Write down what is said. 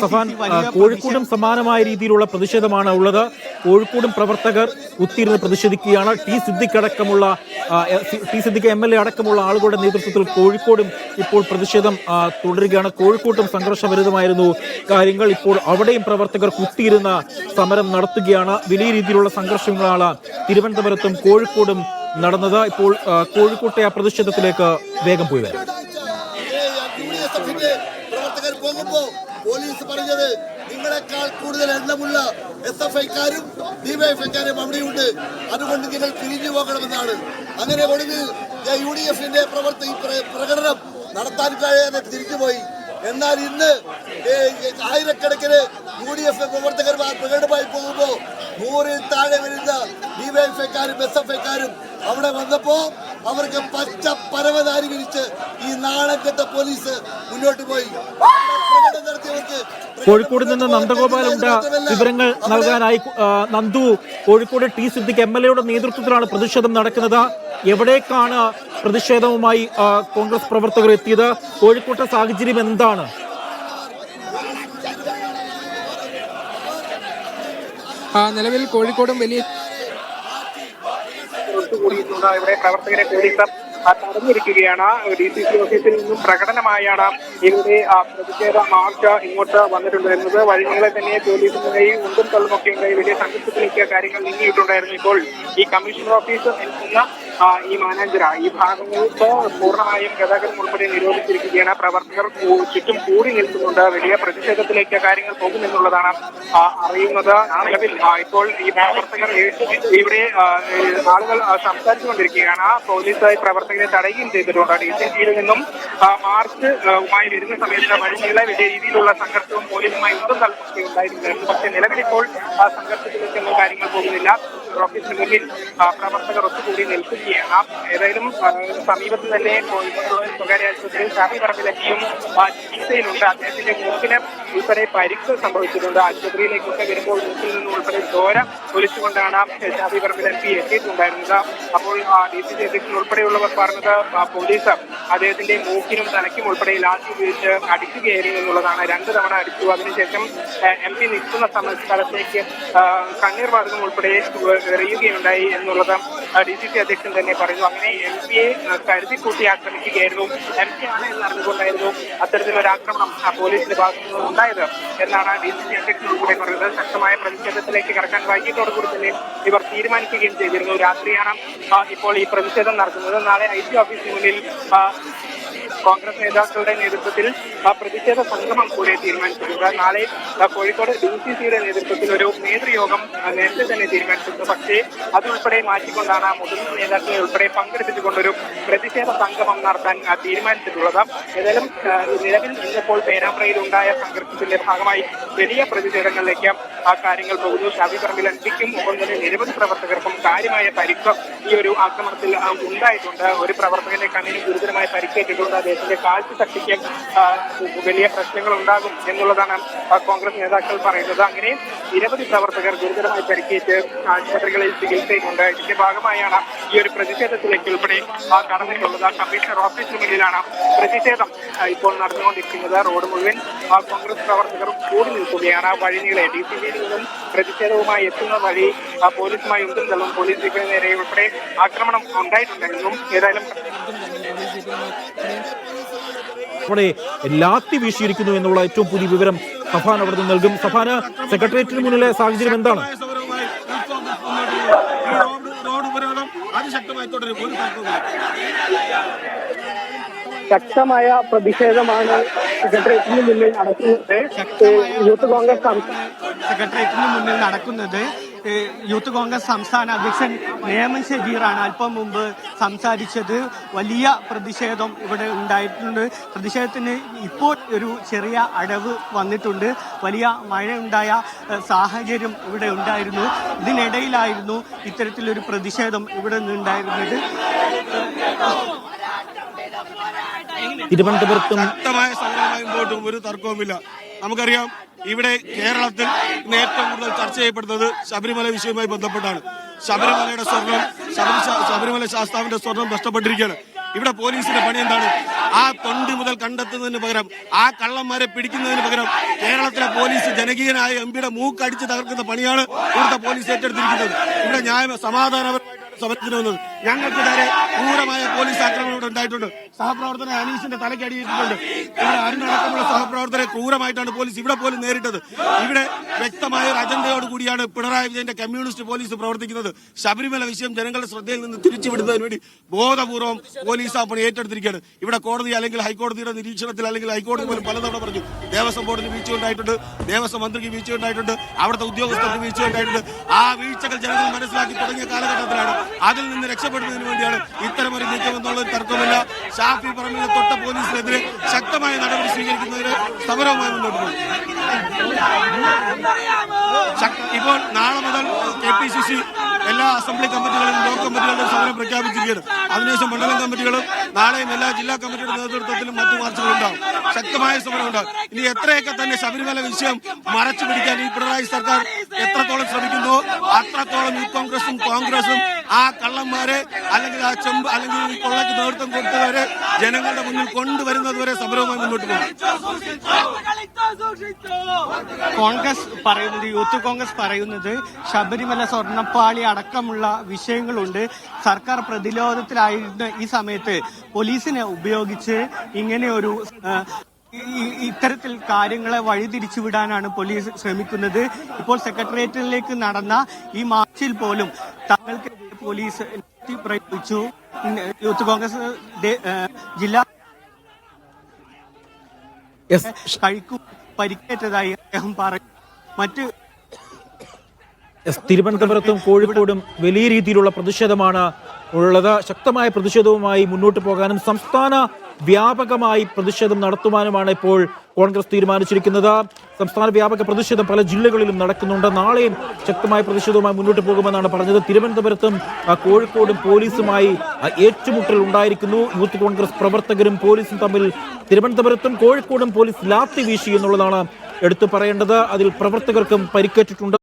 സഫാൻ ആ, കോഴിക്കോടും സമാനമായ രീതിയിലുള്ള പ്രതിഷേധമാണ് ഉള്ളത്. കോഴിക്കോടും പ്രവർത്തകർ ഉത്തിരുന്ന് പ്രതിഷേധിക്കുകയാണ്. ടി സിദ്ദിഖ് അടക്കമുള്ള T Siddique M L A അടക്കമുള്ള ആളുകളുടെ നേതൃത്വത്തിൽ കോഴിക്കോടും ഇപ്പോൾ പ്രതിഷേധം തുടരുകയാണ്. കോഴിക്കോട്ടും സംഘർഷഭരിതമായിരുന്നു. കാര്യങ്ങൾ ഇപ്പോൾ അവിടെയും പ്രവർത്തകർ കുത്തിയിരുന്ന സമരം നടത്തുകയാണ്. വലിയ രീതിയിലുള്ള സംഘർഷങ്ങളാണ് തിരുവനന്തപുരത്തും കോഴിക്കോടും നടന്നത്. ഇപ്പോൾ കോഴിക്കോട്ടെ ആ പ്രതിഷേധത്തിലേക്ക് വേഗം പോയി വരാം. പോലീസ് പറഞ്ഞത് നിങ്ങളെക്കാൾ കൂടുതൽ എണ്ണമുള്ള എസ് എഫ് ഐക്കാരും ഡിവൈഎഫ്ഐക്കാരും അവിടെയുണ്ട്. അതുകൊണ്ട് നിങ്ങൾ തിരിഞ്ഞു പോകണമെന്നാണ്. അങ്ങനെ ഒടുവിൽ യു ഡി എഫിന്റെ പ്രവർത്തി പ്രകടനം നടത്താൻ കഴിയാതെ തിരിച്ചുപോയി എന്നാൽ ഇന്ന് ആയിരക്കണക്കിന് യു ഡി എഫ് പ്രവർത്തകർ പ്രകടമായി പോകുമ്പോൾ നൂറിൽ താഴെ വരുന്ന ഡിവൈഎഫ്ഐക്കാരും എസ് എഫ് ഐക്കാരും അവിടെ വന്നപ്പോ അവർക്ക് പച്ച പരവതാരി വിരിച്ച് ഈ നാണക്കെട്ട പോലീസ് മുന്നോട്ട് പോയി. കോഴിക്കോട് നിന്ന് നന്ദഗോപാലുണ്ട് വിവരങ്ങൾ നൽകാനായി Nandu Kozhikode T Siddique M L എയുടെ നേതൃത്വത്തിലാണ് പ്രതിഷേധം നടക്കുന്നത്. എവിടേക്കാണ് പ്രതിഷേധവുമായി കോൺഗ്രസ് പ്രവർത്തകർ എത്തിയത്? കോഴിക്കോട്ടെ സാഹചര്യം എന്താണ്? ആ, നിലവിൽ കോഴിക്കോടും വലിയ ഒത്തുകൂടിയിട്ടുണ്ട് ഇവിടെ പ്രവർത്തകരെ പോലീസർ തടഞ്ഞിരിക്കുകയാണ്. ഡി സി സി ഓഫീസിൽ നിന്നും പ്രകടനമായാണ് ഇവിടെ പ്രതിഷേധ മാർച്ച് ഇങ്ങോട്ട് വന്നിട്ടുണ്ടായിരുന്നത് വഴികളെ തന്നെ പോലീസിന്റെയും ഉണ്ടും തള്ളുമൊക്കെ ഉണ്ടായി വലിയ സംഘർഷത്തിലേക്ക് കാര്യങ്ങൾ നീങ്ങിയിട്ടുണ്ടായിരുന്നു ഇപ്പോൾ ഈ കമ്മീഷണർ ഓഫീസ് ആ, ഈ മാനാഞ്ചിറ ഈ ഭാഗങ്ങൾക്ക് പൂർണമായും ഗതാഗതം ഉൾപ്പെടെ നിരോധിച്ചിരിക്കുകയാണ്. പ്രവർത്തകർ ചുറ്റും കൂടി നിൽക്കുന്നുണ്ട്. വലിയ പ്രതിഷേധത്തിലേക്ക് കാര്യങ്ങൾ പോകുമെന്നുള്ളതാണ് അറിയുന്നത്. നിലവിൽ ഇപ്പോൾ ഈ പ്രവർത്തകർ ഇവിടെ ആളുകൾ സംസാരിച്ചു കൊണ്ടിരിക്കുകയാണ് പോലീസ് പ്രവർത്തകരെ തടയുകയും ചെയ്തിട്ടുണ്ട്. ഡി സി സിയിൽ നിന്നും ആ, മാർച്ച് ആ, മായി വരുന്ന സമയത്ത് വഴിയുള്ള വലിയ രീതിയിലുള്ള സംഘർഷവും പോലീസുമായി ഒന്നും തലപ്പൊക്കെ ഉണ്ടായിരുന്നില്ലായിരുന്നു പക്ഷേ നിലവിൽ ഇപ്പോൾ സംഘർഷത്തിലേക്കൊന്നും കാര്യങ്ങൾ പോകുന്നില്ല. ഓഫീസിന് മുന്നിൽ ആ, പ്രവർത്തകർ ഒത്തുകൂടി നിൽക്കുകയാണ്. ഏതായാലും സമീപത്ത് തന്നെ കോഴിക്കോട് സ്വകാര്യ ആശുപത്രിയിൽ ഷാഫി പറമ്പിലെത്തിയും ചികിത്സയിലുണ്ട്. അദ്ദേഹത്തിന്റെ മൂക്കിന് ഉൾപ്പെടെ പരിക്ക് സംഭവിച്ചിട്ടുണ്ട്. ആശുപത്രിയിലേക്കൊക്കെ വരുമ്പോൾ മൂക്കിൽ നിന്ന് ഉൾപ്പെടെ ചോര ഒലിച്ചുകൊണ്ടാണ് ഷാഫി പറമ്പിൽ എം പി എത്തിയിട്ടുണ്ടായിരുന്നത്. അപ്പോൾ ഡി സി സി അധ്യക്ഷൻ ഉൾപ്പെടെയുള്ളവർ പറഞ്ഞത് പോലീസ് അദ്ദേഹത്തിന്റെ മൂക്കിനും തലയ്ക്കും ഉൾപ്പെടെ ലാത്തി ഉപയോഗിച്ച് അടിക്കുകയായിരുന്നു എന്നുള്ളതാണ് രണ്ട് തവണ അടിച്ചു. അതിനുശേഷം എം പി നിൽക്കുന്ന സ്ഥലത്തേക്ക് കണ്ണീർ വാതകം ഉൾപ്പെടെ എറിയുകയുണ്ടായി എന്നുള്ളത് ഡി സി സി അധ്യക്ഷൻ തന്നെ പറയുന്നു. അങ്ങനെ എം പിയെ കരുതി കൂട്ടി ആക്രമിക്കുകയായിരുന്നു. എം പി ആണ് എന്ന് അറിഞ്ഞുകൊണ്ടായിരുന്നു അത്തരത്തിലൊരു ആക്രമണം പോലീസിന്റെ ഭാഗത്തു നിന്ന് ഉണ്ടായത് എന്നാണ് ഡി സി സി അധ്യക്ഷൻ ഉൾപ്പെടെ പറയുന്നത്. ശക്തമായ പ്രതിഷേധത്തിലേക്ക് കടക്കാൻ വൈകിട്ടോടുകൂടി തന്നെ ഇവർ തീരുമാനിക്കുകയും ചെയ്തിരുന്നു. രാത്രിയാണ് ഇപ്പോൾ ഈ പ്രതിഷേധം നടക്കുന്നത്. നാളെ ഐ ടി ഓഫീസിന് മുന്നിൽ ആ, കോൺഗ്രസ് നേതാക്കളുടെ നേതൃത്വത്തിൽ ആ പ്രതിഷേധ സംഗമം കൂടെ തീരുമാനിച്ചിട്ടുണ്ട്. നാളെ കോഴിക്കോട് ഡി സി സിയുടെ നേതൃത്വത്തിൽ ഒരു നേതൃയോഗം നേരത്തെ തന്നെ തീരുമാനിച്ചിട്ടുണ്ട്. പക്ഷേ അതുൾപ്പെടെ മാറ്റിക്കൊണ്ടാണ് മുതിർന്ന നേതാക്കളെ ഉൾപ്പെടെ പങ്കെടുപ്പിച്ചുകൊണ്ടൊരു പ്രതിഷേധ സംഗമം നടത്താൻ തീരുമാനിച്ചിട്ടുള്ളത്. ഏതായാലും നിലവിൽ ഇന്നിപ്പോൾ പേരാമ്പ്രയിൽ ഉണ്ടായ സംഘർഷത്തിന്റെ ഭാഗമായി വലിയ പ്രതിഷേധങ്ങളിലേക്ക് ആ കാര്യങ്ങൾ പോകുന്നു ഷാബി പറമ്പിൽ അൻപിക്കും ഒപ്പം തന്നെ നിരവധി പ്രവർത്തകർക്കും കാര്യമായ പരിക്ക് ഈ ഒരു ആക്രമണത്തിൽ ഉണ്ടായിട്ടുണ്ട്. ഒരു പ്രവർത്തകന്റെ കണ്ണിന് ഗുരുതരമായ പരിക്കേറ്റിട്ടുണ്ട്. അദ്ദേഹത്തിന്റെ കാഴ്ച ശക്തിക്ക് വലിയ പ്രശ്നങ്ങൾ ഉണ്ടാകും എന്നുള്ളതാണ് കോൺഗ്രസ് നേതാക്കൾ പറയുന്നത്. അങ്ങനെ നിരവധി പ്രവർത്തകർ ഗുരുതരമായി പരിക്കേറ്റ് ആശുപത്രികളിൽ ചികിത്സയിലുണ്ട് ഇതിന്റെ ഭാഗമായാണ് ഈ ഒരു പ്രതിഷേധത്തിലേക്ക് ഉൾപ്പെടെ കടന്നിട്ടുള്ളത് കമ്മീഷണർ ഓഫീസിന് മുന്നിലാണ് പ്രതിഷേധം ഇപ്പോൾ നടന്നുകൊണ്ടിരിക്കുന്നത്. റോഡ് മുഴുവൻ കോൺഗ്രസ് പ്രവർത്തകർ കൂടി നിൽക്കുകയാണ്. വഴിനീളെ ഡി സി ബിയിൽ നിന്നും പ്രതിഷേധവുമായി എത്തുന്ന വഴി പോലീസുമായി ഉന്തും തള്ളും പോലീസ് നേരെ ഉൾപ്പെടെ ആക്രമണം ഉണ്ടായിട്ടുണ്ടായിരുന്നു ഏതായാലും അവിടെ ലാത്തി വീശിയിരിക്കുന്നു എന്നുള്ള ഏറ്റവും പുതിയ വിവരം സഫാൻ അവിടെ നിന്ന് നൽകും. സഫാന് സെക്രട്ടേറിയറ്റിന് മുന്നിലെ സാഹചര്യം എന്താണ്? ശക്തമായ പ്രതിഷേധമാണ് സെക്രട്ടേറിയറ്റിന് മുന്നിൽ നടക്കുന്നത്. യൂത്ത് കോൺഗ്രസ് സെക്രട്ടേറിയറ്റിന് മുന്നിൽ നടക്കുന്നത് യൂത്ത് കോൺഗ്രസ് സംസ്ഥാന അധ്യക്ഷൻ നേമൻ ഷെബീറാണ് അല്പം മുമ്പ് സംസാരിച്ചത്. വലിയ പ്രതിഷേധം ഇവിടെ ഉണ്ടായിട്ടുണ്ട്. പ്രതിഷേധത്തിന് ഇപ്പോൾ ഒരു ചെറിയ അടവ് വന്നിട്ടുണ്ട്. വലിയ മഴയുണ്ടായ ഉണ്ടായ സാഹചര്യം ഇവിടെ ഉണ്ടായിരുന്നു. ഇതിനിടയിലായിരുന്നു ഇത്തരത്തിലൊരു പ്രതിഷേധം ഇവിടെ നിന്നുണ്ടായിരുന്നത്. തിരുവനന്തപുരത്തും ശക്തമായ സമരമായി മുമ്പോട്ടും ഒരു തർക്കവുമില്ല. നമുക്കറിയാം ഇവിടെ കേരളത്തിൽ ഇന്ന് ഏറ്റവും കൂടുതൽ ചർച്ച ചെയ്യപ്പെടുന്നത് ശബരിമല വിഷയവുമായി ബന്ധപ്പെട്ടാണ്. ശബരിമലയുടെ സ്വർണം ശബരി ശബരിമല ശാസ്താവിന്റെ സ്വർണം നഷ്ടപ്പെട്ടിരിക്കുകയാണ്. ഇവിടെ പോലീസിന്റെ പണി എന്താണ്? ആ തൊണ്ടി മുതൽ കണ്ടെത്തുന്നതിന് പകരം ആ കള്ളന്മാരെ പിടിക്കുന്നതിന് പകരം കേരളത്തിലെ പോലീസ് ജനകീയനായ എം പിയുടെ മൂക്കടിച്ച് തകർക്കുന്ന പണിയാണ് ഇവിടുത്തെ പോലീസ് ഏറ്റെടുത്തിരിക്കുന്നത്. ഇവിടെ ന്യായ സമാധാനപരമായിട്ടാണ് സമരത്തിന് വന്നത് ഞങ്ങൾക്ക് നേരെ ക്രൂരമായ പോലീസ് ആക്രമണം ഇവിടെ ഉണ്ടായിട്ടുണ്ട്. സഹപ്രവർത്തന അനീഷിന്റെ തലയ്ക്ക് അടിയിട്ടിട്ടുണ്ട്. ഇവിടെ അരുണടക്കമുള്ള സഹപ്രവർത്തനെ ക്രൂരമായിട്ടാണ് പോലീസ് ഇവിടെ പോലും നേരിട്ടത്. ഇവിടെ വ്യക്തമായ ഒരു അജണ്ടയോട് കൂടിയാണ് പിണറായി വിജയന്റെ കമ്മ്യൂണിസ്റ്റ് പോലീസ് പ്രവർത്തിക്കുന്നത്. ശബരിമല വിഷയം ജനങ്ങളുടെ ശ്രദ്ധയിൽ നിന്ന് തിരിച്ചുവിടുന്നതിന് വേണ്ടി ബോധപൂർവം പോലീസ് ആ പണി ഏറ്റെടുത്തിരിക്കുകയാണ്. ഇവിടെ കോടതി അല്ലെങ്കിൽ ഹൈക്കോടതിയുടെ നിരീക്ഷണത്തിൽ അല്ലെങ്കിൽ ഹൈക്കോടതി പോലും പലതവണ പറഞ്ഞു ദേവസ്വം ബോർഡിന് വീഴ്ച ഉണ്ടായിട്ടുണ്ട് ദേവസ്വം മന്ത്രിക്ക് വീഴ്ച ഉണ്ടായിട്ടുണ്ട് അവിടുത്തെ ഉദ്യോഗസ്ഥർക്ക് വീഴ്ച ഉണ്ടായിട്ടുണ്ട്. ആ വീഴ്ചകൾ ജനങ്ങൾ മനസ്സിലാക്കി തുടങ്ങിയ കാലഘട്ടത്തിലാണ് അതിൽ നിന്ന് രക്ഷപ്പെടുന്നതിന് വേണ്ടിയാണ് ഇത്തരമൊരു നീക്കമെന്നുള്ളത് തർക്കമില്ല. ഷാഫി പറമ്പിലെ തൊട്ട പോലീസിനെതിരെ ശക്തമായ നടപടി സ്വീകരിക്കുന്നതിന് സമരവുമായി മുന്നോട്ട് പോകും. ഇപ്പോൾ നാളെ മുതൽ കെ പി സി സി എല്ലാ അസംബ്ലി കമ്മിറ്റികളും ബ്ലോക്ക് കമ്മിറ്റികളുടെ സമരം പ്രഖ്യാപിച്ചിരിക്കുകയാണ്. അതിനുശേഷം മണ്ഡലം കമ്മിറ്റികളും നാളെയും എല്ലാ ജില്ലാ കമ്മിറ്റിയുടെ നേതൃത്വത്തിലും മറ്റു മാർച്ചുകളുണ്ടാവും ശക്തമായ സമരം ഉണ്ടാവും ഇനി എത്രയൊക്കെ തന്നെ ശബരിമല വിഷയം മറച്ചു പിടിക്കാൻ ഈ പിണറായി സർക്കാർ എത്രത്തോളം ശ്രമിക്കുന്നു അത്രത്തോളം യൂത്ത് കോൺഗ്രസും കോൺഗ്രസും ആ കള്ളന്മാരെ അല്ലെങ്കിൽ ആ ചെമ്പ് അല്ലെങ്കിൽ ഈ കൊള്ളയ്ക്ക് നേതൃത്വം കൊടുത്തവരെ ജനങ്ങളുടെ മുന്നിൽ കൊണ്ടുവരുന്നതുവരെ സമരവുമായി മുന്നോട്ട് പോകും. കോൺഗ്രസ് പറയുന്നത് യൂത്ത് കോൺഗ്രസ് പറയുന്നത് ശബരിമല സ്വർണപ്പാളി അടക്കമുള്ള വിഷയങ്ങളുണ്ട്. സർക്കാർ പ്രതിരോധത്തിലായിരുന്ന ഈ സമയത്ത് പോലീസിനെ ഉപയോഗിച്ച് ഇങ്ങനെ ഒരു ഈ- ഇത്തരത്തിൽ കാര്യങ്ങളെ വഴിതിരിച്ചുവിടാനാണ് പോലീസ് ശ്രമിക്കുന്നത്. ഇപ്പോൾ സെക്രട്ടേറിയറ്റിലേക്ക് നടന്ന ഈ മാർച്ചിൽ പോലും തങ്ങൾക്ക് പോലീസ് പ്രയോഗിച്ചു. യൂത്ത് കോൺഗ്രസ് ജില്ലാ കഴിക്കു പരിക്കേറ്റതായി അദ്ദേഹം പറഞ്ഞു മറ്റ് തിരുവനന്തപുരത്തും കോഴിക്കോടും വലിയ രീതിയിലുള്ള പ്രതിഷേധമാണ് ഉള്ളത്. ശക്തമായ പ്രതിഷേധവുമായി മുന്നോട്ട് പോകാനും സംസ്ഥാന വ്യാപകമായി പ്രതിഷേധം നടത്തുവാനുമാണ് ഇപ്പോൾ കോൺഗ്രസ് തീരുമാനിച്ചിരിക്കുന്നത്. സംസ്ഥാന വ്യാപക പ്രതിഷേധം പല ജില്ലകളിലും നടക്കുന്നുണ്ട്. നാളെയും ശക്തമായ പ്രതിഷേധവുമായി മുന്നോട്ട് പോകുമെന്നാണ് പറഞ്ഞത്. തിരുവനന്തപുരത്തും കോഴിക്കോടും പോലീസുമായി ഏറ്റുമുട്ടൽ ഉണ്ടായിരിക്കുന്നു. യൂത്ത് കോൺഗ്രസ് പ്രവർത്തകരും പോലീസും തമ്മിൽ തിരുവനന്തപുരത്തും കോഴിക്കോടും പോലീസ് ലാത്തി വീശി എന്നുള്ളതാണ് എടുത്തു പറയേണ്ടത്. അതിൽ പ്രവർത്തകർക്കും പരിക്കേറ്റിട്ടുണ്ട്.